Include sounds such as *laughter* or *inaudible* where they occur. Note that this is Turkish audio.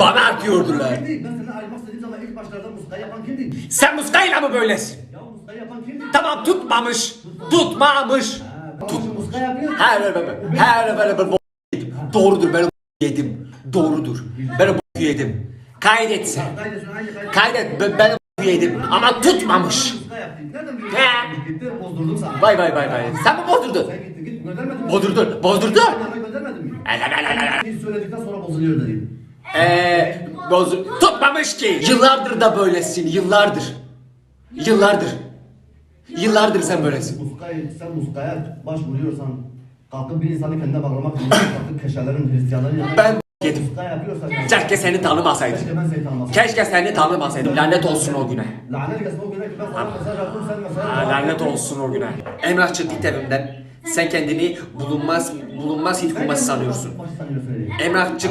Bana atıyordular. Kimdi? Ben seni ayırmak istediğim zaman ilk başlarda muskayı yapan kimdi? Sen muskayla mı böylesin? Ya muskayı yapan kimdi? Tamam tutmamış. Tutmamış. Tut. Muska yapıyor. Her her her her her yedim. Doğrudur ben o yedim. Doğrudur. Ben o yedim. Kaydet sen. Kaydetsin hangi kaydet? Kaydet ben, ben o yedim ama tutmamış. Muska yaptı. Nereden biliyorsun? He. Gitti bozdurdum sana. Vay vay vay vay. Sen mi bozdurdun? Sen gittin git göndermedin mi? Bozdurdun. Bozdurdun. Göndermedin mi? Biz söyledikten sonra bozuluyor dedim. Eee bozu tutmamış ki. Yıllardır da böylesin. Yıllardır. Yıllardır. Yıllardır sen böylesin. Muskayı, sen muskaya başvuruyorsan kalkıp bir insanı kendine bağlamak için *laughs* kalkıp keşelerin Hristiyanların yanına Ben yedim. muska yapıyorsan Keşke seni tanımasaydım. Keşke ben seni tanımasaydım. Keşke seni tanımasaydım. Lanet olsun o güne. Lanet gelsin o güne ki ben sana mesaj attım sen mesaj Ha, lanet olsun o güne. Emrah çık git evimden. Sen kendini bulunmaz bulunmaz hiç. Kumaşı sanıyorsun. Emrah çık